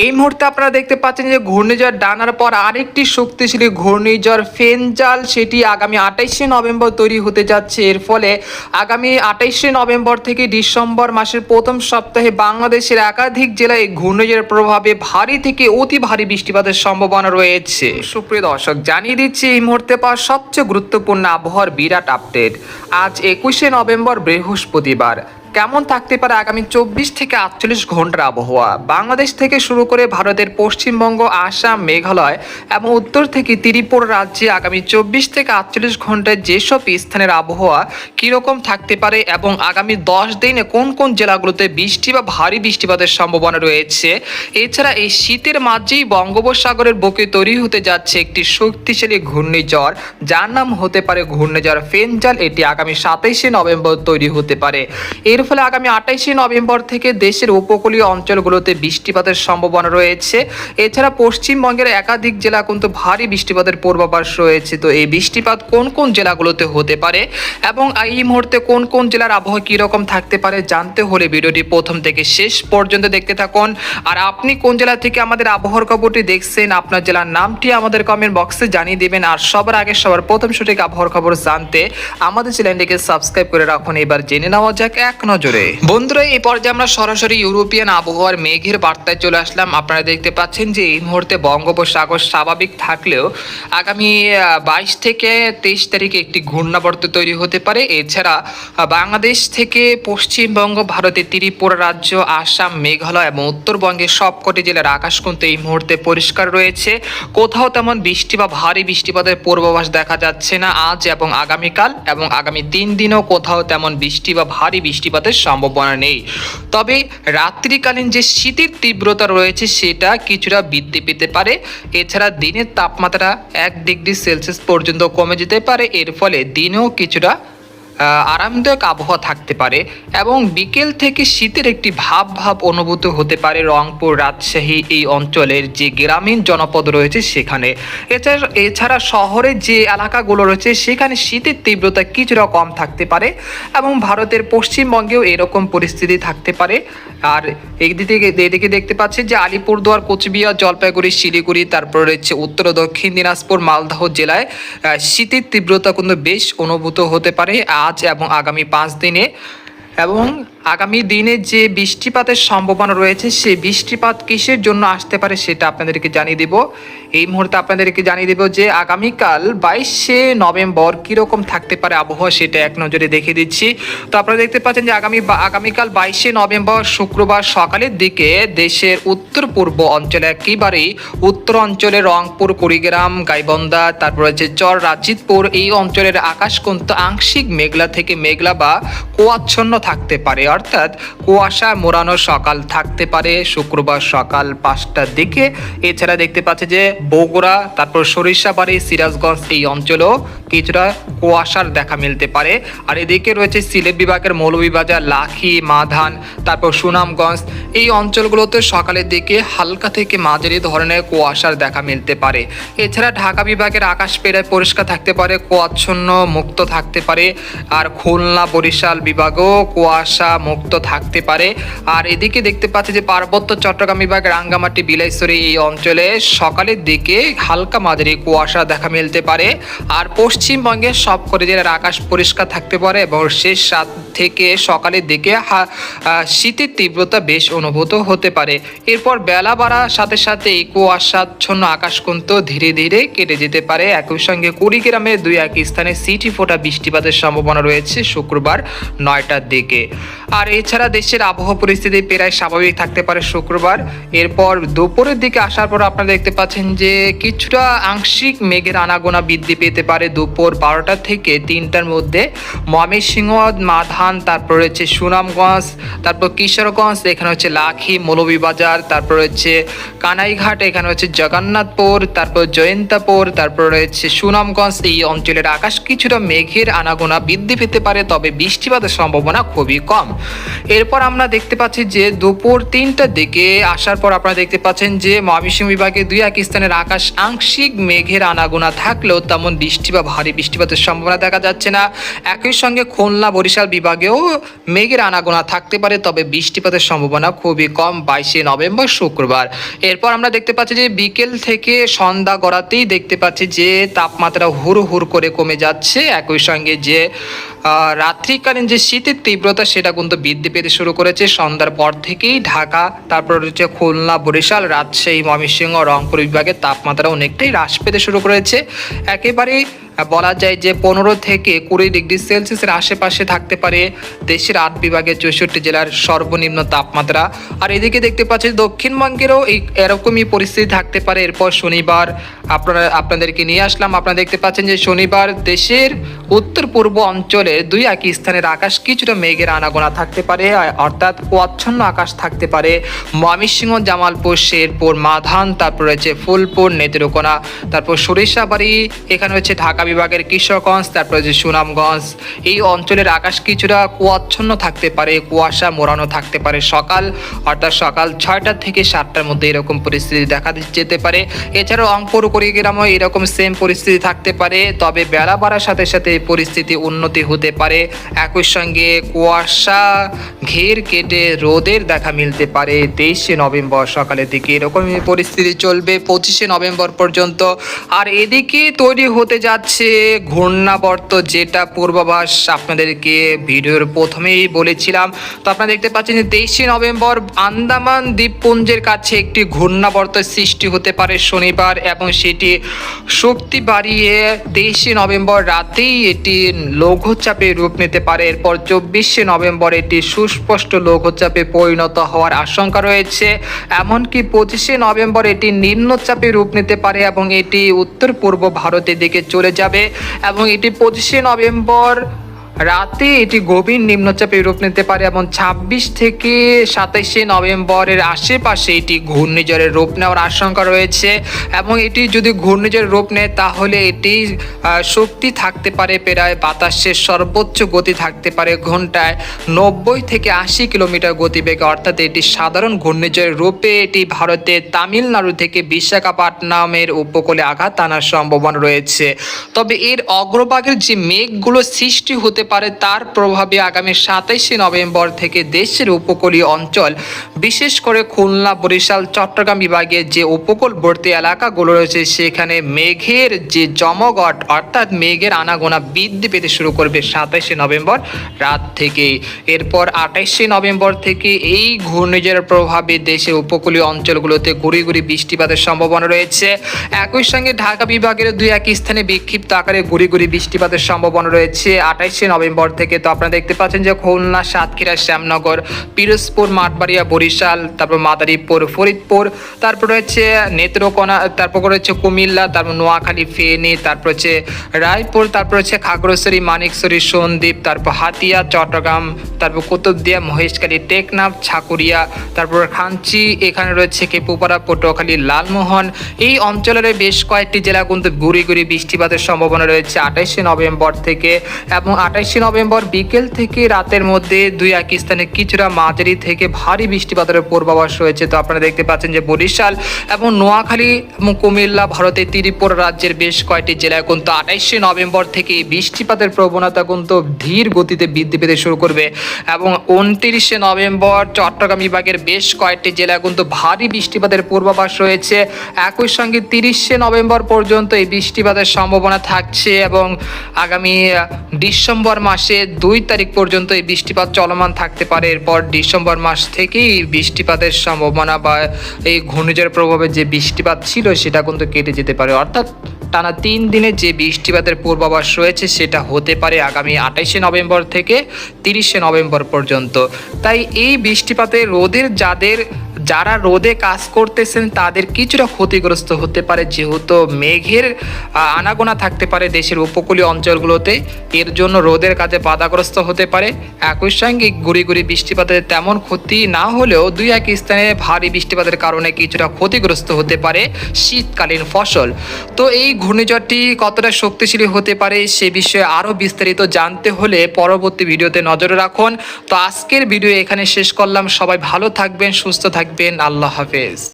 এই মুহূর্তে আপনারা দেখতে পাচ্ছেন যে ঘূর্ণিঝড় ডানার পর আরেকটি শক্তিশালী ঘূর্ণিঝড় ফেনজাল, সেটি আগামী আঠাইশে নভেম্বর তৈরি হতে যাচ্ছে। এর ফলে আগামী আঠাইশে নভেম্বর থেকে ডিসেম্বর মাসের প্রথম সপ্তাহে বাংলাদেশের একাধিক জেলায় ঘূর্ণিঝড়ের প্রভাবে ভারী থেকে অতি ভারী বৃষ্টিপাতের সম্ভাবনা রয়েছে। সুপ্রিয় দর্শক, জানিয়ে দিচ্ছি, এই মুহূর্তে পাওয়া সবচেয়ে গুরুত্বপূর্ণ আবহাওয়ার বিরাট আপডেট। আজ একুশে নভেম্বর বৃহস্পতিবার। কেমন থাকতে পারে আগামী চব্বিশ থেকে আটচল্লিশ ঘণ্টার আবহাওয়া? বাংলাদেশ থেকে শুরু করে ভারতের পশ্চিমবঙ্গ, আসাম, মেঘালয় এবং উত্তর থেকে ত্রিপুরা রাজ্যে আগামী চব্বিশ থেকে আটচল্লিশ ঘন্টায় যেসব স্থানের আবহাওয়া কীরকম থাকতে পারে এবং আগামী দশ দিনে কোন কোন জেলাগুলোতে বৃষ্টি বা ভারী বৃষ্টিপাতের সম্ভাবনা রয়েছে? এছাড়া এই শীতের মাঝেই বঙ্গোপসাগরের বুকে তৈরি হতে যাচ্ছে একটি শক্তিশালী ঘূর্ণিঝড়। যার নাম হতে পারে ঘূর্ণিঝড় ফেনজাল। এটি আগামী সাতাইশে নভেম্বর তৈরি হতে পারে। এর ফলে আগামী আঠাইশে নভেম্বর থেকে দেশের উপকূলীয় অঞ্চলগুলোতে বৃষ্টিপাতের সম্ভাবনা রয়েছে। এছাড়া পশ্চিমবঙ্গের একাধিক জেলা কিন্তু ভারী বৃষ্টিপাতের পূর্বাভাস রয়েছে। তো এই বৃষ্টিপাত কোন কোন জেলাগুলোতে হতে পারে এবং এই মুহূর্তে কোন কোন জেলার আবহাওয়া কীরকম থাকতে পারে জানতে হলে ভিডিওটি প্রথম থেকে শেষ পর্যন্ত দেখতে থাকুন। আর আপনি কোন জেলা থেকে আমাদের আবহাওয়ার খবরটি দেখছেন, আপনার জেলার নামটি আমাদের কমেন্ট বক্সে জানিয়ে দেবেন। আর সবার আগে সবার প্রথম সঠিক আবহাওয়ার খবর জানতে আমাদের চ্যানেলটিকে সাবস্ক্রাইব করে রাখুন। এবার জেনে নেওয়া যাক, এক নজরে। বন্ধুরা, এই পর্যায়ে আমরা সরাসরি ইউরোপিয়ান আবহাওয়ার মেঘের বার্তায় চলে আসলাম। আপনারা দেখতে পাচ্ছেন যে এই মুহূর্তে বঙ্গোপসাগর স্বাভাবিক থাকলেও আগামী বাইশ থেকে তেইশ তারিখে একটি ঘূর্ণাবর্ত তৈরি হতে পারে। এছাড়া বাংলাদেশ থেকে পশ্চিমবঙ্গ, ভারতের ত্রিপুরা রাজ্য, আসাম, মেঘালয় এবং উত্তরবঙ্গের সবকটি জেলার আকাশ কিন্তু এই মুহূর্তে পরিষ্কার রয়েছে। কোথাও তেমন বৃষ্টি বা ভারী বৃষ্টিপাতের পূর্বাভাস দেখা যাচ্ছে না আজ এবং আগামীকাল এবং আগামী তিন দিনও কোথাও তেমন বৃষ্টি বা ভারী বৃষ্টিপাতের সম্ভাবনা নেই। তবে রাত্রিকালীন যে শীতের তীব্রতা রয়েছে, সেটা কিছুটা বৃদ্ধি পেতে পারে। এছাড়া দিনের তাপমাত্রা এক ডিগ্রি সেলসিয়াস পর্যন্ত কমে যেতে পারে। এর ফলে দিনেও কিছুটা আরামদায়ক আবহাওয়া থাকতে পারে এবং বিকেল থেকে শীতের একটি ভাব ভাব অনুভূত হতে পারে রংপুর, রাজশাহী এই অঞ্চলের যে গ্রামীণ জনপদ রয়েছে সেখানে। এছাড়া এছাড়া শহরের যে এলাকাগুলো রয়েছে সেখানে শীতের তীব্রতা কিছুটা কম থাকতে পারে এবং ভারতের পশ্চিমবঙ্গেও এরকম পরিস্থিতি থাকতে পারে। আর এইদিকে এদিকে দেখতে পাচ্ছি যে আলিপুরদুয়ার, কোচবিহার, জলপাইগুড়ি, শিলিগুড়ি, তারপর রয়েছে উত্তর, দক্ষিণ দিনাজপুর, মালদহ জেলায় শীতের তীব্রতা কিন্তু বেশ অনুভূত হতে পারে। আজ এবং আগামী পাঁচ দিনে এবং আগামী দিনে যে বৃষ্টিপাতের সম্ভাবনা রয়েছে, সেই বৃষ্টিপাত কিসের জন্য আসতে পারে সেটা আপনাদেরকে জানিয়ে দেব। এই মুহূর্তে আপনাদেরকে জানিয়ে দেব যে আগামীকাল বাইশে নভেম্বর কীরকম থাকতে পারে আবহাওয়া সেটা এক নজরে দেখে দিচ্ছি। তো আপনারা দেখতে পাচ্ছেন যে আগামী আগামীকাল বাইশে নভেম্বর শুক্রবার সকালের দিকে দেশের উত্তর পূর্ব অঞ্চলে একেবারেই উত্তর অঞ্চলে রংপুর, কুড়িগ্রাম, গাইবন্ধা, তারপর হচ্ছে চর রাজিতপুর এই অঞ্চলের আকাশ কিন্তু আংশিক মেঘলা থেকে মেঘলা বা কুয়াচ্ছন্ন থাকতে পারে। অর্থাৎ কুয়াশা মোড়ানো সকাল থাকতে পারে, শুক্রবার সকাল পাঁচটার দিকে। এছাড়া দেখতে পাচ্ছে যে বগুড়া, তারপর সরিষাবাড়ি, সিরাজগঞ্জ এই অঞ্চলেও কিছুটা কুয়াশার দেখা মিলতে পারে। আর এদিকে রয়েছে সিলেট বিভাগের মৌলভীবাজার, লাখি, মাধান, তারপর সুনামগঞ্জ। এই অঞ্চলগুলোতে সকালের দিকে হালকা থেকে মাঝারি ধরনের কুয়াশার দেখা মিলতে পারে। এছাড়া ঢাকা বিভাগের আকাশ প্রায় পরিষ্কার থাকতে পারে, কুয়াচ্ছন্ন, মুক্ত থাকতে পারে। আর খুলনা বরিশাল বিভাগেও কুয়াশা মুক্ত থাকতে পারে। আর এদিকে দেখতে পাচ্ছি যে পার্বত্য চট্টগ্রাম বিভাগ রাঙ্গামাটি বিলাইশ্বরী এই অঞ্চলে সকালের দিকে হালকা মাঝারি কুয়াশা দেখা মিলতে পারে। আর পশ্চিমবঙ্গের সব করে জেলার আকাশ পরিষ্কার থাকতে পারে এবং শেষ রাত থেকে সকালের দিকে শীতের তীব্রতা বেশ অনুভূত হতে পারে। এরপর বেলা বাড়ার সাথে সাথে কুয়াশাচ্ছন্ন আকাশ কিন্তু ধীরে ধীরে কেটে যেতে পারে। একই সঙ্গে কুড়িগ্রামের দুই এক স্থানে সিটি ফোটা বৃষ্টিপাতের সম্ভাবনা রয়েছে শুক্রবার নয়টার দিকে। আর এছাড়া দেশের আবহাওয়া পরিস্থিতি প্রায় স্বাভাবিক থাকতে পারে শুক্রবার। এরপর দুপুরের দিকে আসার পর আপনারা দেখতে পাচ্ছেন যে কিছুটা আংশিক মেঘের আনাগোনা বৃদ্ধি পেতে পারে দুপুর বারোটা থেকে তিনটার মধ্যে। ময়মনসিংহ মাধান তারপর রয়েছে সুনামগঞ্জ, তারপর কিশোরগঞ্জ, এখানে হচ্ছে লাখি, মৌলভীবাজার, তারপর হচ্ছে কানাইঘাট, এখানে হচ্ছে জগন্নাথপুর, তারপর জয়ন্তাপুর, তারপর রয়েছে সুনামগঞ্জ। এই অঞ্চলের আকাশ কিছুটা মেঘের আনাগোনা বৃদ্ধি পেতে পারে, তবে বৃষ্টিপাতের সম্ভাবনা খুবই কম। এরপর আমরা দেখতে পাচ্ছি যে দুপুর তিনটার দিকে আসার পর আপনারা দেখতে পাচ্ছেন যে ময়মনসিংহ বিভাগে দুই এক স্থানের আকাশ আংশিক মেঘের আনাগোনা থাকলেও তেমন বৃষ্টি বা ভারী বৃষ্টিপাতের সম্ভাবনা দেখা যাচ্ছে না। একই সঙ্গে খুলনা, বরিশাল, বিভাগ বিভাগেও মেঘের আনাগোনা থাকতে পারে, তবে বৃষ্টিপাতের সম্ভাবনা খুবই কম, বাইশে নভেম্বর শুক্রবার। এরপর আমরা দেখতে পাচ্ছি যে বিকেল থেকে সন্ধ্যা গড়াতেই দেখতে পাচ্ছি যে তাপমাত্রা হুড় হুড় করে কমে যাচ্ছে। একই সঙ্গে যে রাত্রিকালীন যে শীতের তীব্রতা, সেটা কিন্তু বৃদ্ধি পেতে শুরু করেছে। সন্ধ্যার পর থেকেই ঢাকা, তারপর হচ্ছে খুলনা, বরিশাল, রাজশাহী, ময়মনসিংহ, রংপুর বিভাগের তাপমাত্রা অনেকটাই হ্রাস পেতে শুরু করেছে। একেবারেই বলা যায় যে পনেরো থেকে কুড়ি ডিগ্রি সেলসিয়াসের আশেপাশে থাকতে পারে দেশের আট বিভাগের চৌষট্টি জেলার সর্বনিম্ন তাপমাত্রা। আর এদিকে দেখতে পাচ্ছি দক্ষিণবঙ্গেরও এই এরকমই পরিস্থিতি থাকতে পারে। এরপর শনিবার আপনারা আপনাদেরকে নিয়ে আসলাম। আপনারা দেখতে পাচ্ছেন যে শনিবার দেশের উত্তর পূর্ব অঞ্চলে দুই একই স্থানের আকাশ কিছুটা মেঘের আনাগোনা থাকতে পারে অর্থাৎ কুয়াচ্ছন্ন আকাশ থাকতে পারে। ময়মনসিংহ, জামালপুর, শেরপুর, মাধান, তারপর রয়েছে ফুলপুর, নেত্রকোনা, তারপর সরিষাবাড়ি, এখানে হচ্ছে ঢাকা বিভাগের কিশোরগঞ্জ, তারপর হচ্ছে সুনামগঞ্জ। এই অঞ্চলের আকাশ কিছুটা কুয়াচ্ছন্ন থাকতে পারে, কুয়াশা মোড়ানো থাকতে পারে সকাল, অর্থাৎ সকাল ছয়টা থেকে সাতটার মধ্যে এরকম পরিস্থিতি দেখা যেতে পারে। এছাড়াও রংপুর, কুড়িগ্রামও এরকম সেম পরিস্থিতি থাকতে পারে, তবে বেলা বাড়ার সাথে সাথে এই পরিস্থিতি উন্নতি হতে পারে। একই সঙ্গে কুয়াশা ঘের কেটে রোদের দেখা মিলতে পারে। তেইশে নভেম্বর সকালের দিকে এরকমই পরিস্থিতি চলবে। পঁচিশে নভেম্বর পর্যন্ত আর এদিকে তৈরি হতে যাচ্ছে ঘূর্ণাবর্ত যেটা পূর্বাভাস। আপনাদেরকে ভিডিওর প্রথমেই বলেছিলাম। তো আপনারা দেখতে পাচ্ছেন যে তেইশে নভেম্বর আন্দামান দ্বীপপুঞ্জের কাছে একটি ঘূর্ণাবর্ত সৃষ্টি হতে পারে শনিবার এবং সেটি শক্তি বাড়িয়ে তেইশে নভেম্বর রাতেই এটি লঘুচাপে রূপ নিতে পারে। এরপর চব্বিশে নভেম্বর এটি সুস্পষ্ট লঘুচাপে পরিণত হওয়ার আশঙ্কা রয়েছে। এমনকি পঁচিশে নভেম্বর এটি নিম্নচাপে রূপ নিতে পারে এবং এটি উত্তর পূর্ব ভারতের দিকে চলে যাবে এবং এটি পঁচিশে নভেম্বর রাতে এটি গভীর নিম্নচাপে রূপ নিতে পারে এবং ছাব্বিশ থেকে সাতাইশে নভেম্বরের আশেপাশে এটি ঘূর্ণিঝড়ের রূপ নেওয়ার আশঙ্কা রয়েছে এবং এটি যদি ঘূর্ণিঝড়ের রূপ নেয়, তাহলে এটি শক্তি থাকতে পারে প্রায় বাতাসের সর্বোচ্চ গতি থাকতে পারে ঘন্টায় নব্বই থেকে আশি কিলোমিটার গতিবেগে। অর্থাৎ এটি সাধারণ ঘূর্ণিঝড়ের রূপে এটি ভারতের তামিলনাড়ু থেকে বিশাখাপট্টনামের উপকূলে আঘাত আনার সম্ভাবনা রয়েছে। তবে এর অগ্রভাগের যে মেঘগুলো সৃষ্টি হতে পারে, তার প্রভাবে আগামী সাতাইশে নভেম্বর থেকে দেশের উপকূলীয় অঞ্চল, বিশেষ করে খুলনা, বরিশাল, চট্টগ্রাম বিভাগের যে উপকূলবর্তী এলাকাগুলো রয়েছে, সেখানে মেঘের যে জমঘট, অর্থাৎ মেঘের আনাগোনা বৃদ্ধি পেতে শুরু করবে সাতাইশে নভেম্বর রাত থেকে এরপর আঠাইশে নভেম্বর থেকে এই ঘূর্ণিঝড়ের প্রভাবে দেশের উপকূলীয় অঞ্চলগুলোতে গুড়ি গুড়ি বৃষ্টিপাতের সম্ভাবনা রয়েছে। একই সঙ্গে ঢাকা বিভাগের দুই এক স্থানে বিক্ষিপ্ত আকারে গুড়ি গুড়ি বৃষ্টিপাতের সম্ভাবনা রয়েছে। আঠাইশে নভেম্বর থেকে। তো আপনারা দেখতে পাচ্ছেন যে খুলনা, সাতক্ষীরা, শ্যামনগর, পিরোজপুর, মাঠবাড়িয়া, বরিশাল, তারপর মাদারীপুর, ফরিদপুর, তারপর রয়েছে নেত্রকোনা, তারপর রয়েছে কুমিল্লা, তারপর নোয়াখালী, ফেনী, তারপর হচ্ছে রায়পুর, তারপর হচ্ছে খাগড়াছড়ি, মানিকছড়ি, সন্দ্বীপ, তারপর হাতিয়া, চট্টগ্রাম, তারপর কুতুবদিয়া, মহেশখালী, টেকনাফ ছাকুরিয়া তারপর খাঞ্চি, এখানে রয়েছে কেপুপাড়া, পটুয়াখালী, লালমোহন। এই অঞ্চলের বেশ কয়েকটি জেলা কিন্তু গুড়ি গুড়ি বৃষ্টিপাতের সম্ভাবনা রয়েছে আঠাইশে নভেম্বর থেকে এবং আঠাইশে নভেম্বর বিকেল থেকে রাতের মধ্যে দুই এক স্থানে কিছুটা মাঝারি থেকে ভারী বৃষ্টিপাতের পূর্বাভাস রয়েছে। তো আপনারা দেখতে পাচ্ছেন যে বরিশাল এবং নোয়াখালী এবং কুমিল্লা ভারতের ত্রিপুরা রাজ্যের বেশ কয়েকটি জেলায় কিন্তু আঠাইশে নভেম্বর থেকে বৃষ্টিপাতের প্রবণতা কিন্তু ধীর গতিতে বৃদ্ধি পেতে শুরু করবে এবং উনত্রিশে নভেম্বর চট্টগ্রাম বিভাগের বেশ কয়েকটি জেলায় কিন্তু ভারী বৃষ্টিপাতের পূর্বাভাস রয়েছে। একই সঙ্গে তিরিশে নভেম্বর পর্যন্ত এই বৃষ্টিপাতের সম্ভাবনা থাকছে এবং আগামী আহ, ডিসেম্বর মাসে দুই তারিখ পর্যন্ত এই বৃষ্টিপাত চলমান থাকতে পারে। এরপর ডিসেম্বর মাস থেকেই বৃষ্টিপাতের সম্ভাবনা বা এই ঘূর্ণিঝড়ের প্রভাবে যে বৃষ্টিপাত ছিল, সেটা কিন্তু কেটে যেতে পারে। অর্থাৎ টানা তিন দিনের যে বৃষ্টিপাতের পূর্বাভাস রয়েছে, সেটা হতে পারে আগামী আঠাইশে নভেম্বর থেকে তিরিশে নভেম্বর পর্যন্ত। তাই এই বৃষ্টিপাতে রোদের যাদের যারা রোদে কাজ করতেছেন, তাদের কিছুটা ক্ষতিগ্রস্ত হতে পারে। যেহেতু মেঘের আনাগোনা থাকতে পারে দেশের উপকূলীয় অঞ্চলগুলোতে, এর জন্য রোদের কাজে বাধাগ্রস্ত হতে পারে। একই সঙ্গে গুড়ি গুড়ি বৃষ্টিপাতের তেমন ক্ষতি না হলেও দুই এক স্থানে ভারী বৃষ্টিপাতের কারণে কিছুটা ক্ষতিগ্রস্ত হতে পারে শীতকালীন ফসল। তো এই ঘূর্ণিঝড়টি কতটা শক্তিশালী হতে পারে সে বিষয়ে আরও বিস্তারিত জানতে হলে পরবর্তী ভিডিওতে নজরে রাখুন। তো আজকের ভিডিও এখানে শেষ করলাম। সবাই ভালো থাকবেন, সুস্থ থাকবেন আল্লাহ হাফেজ।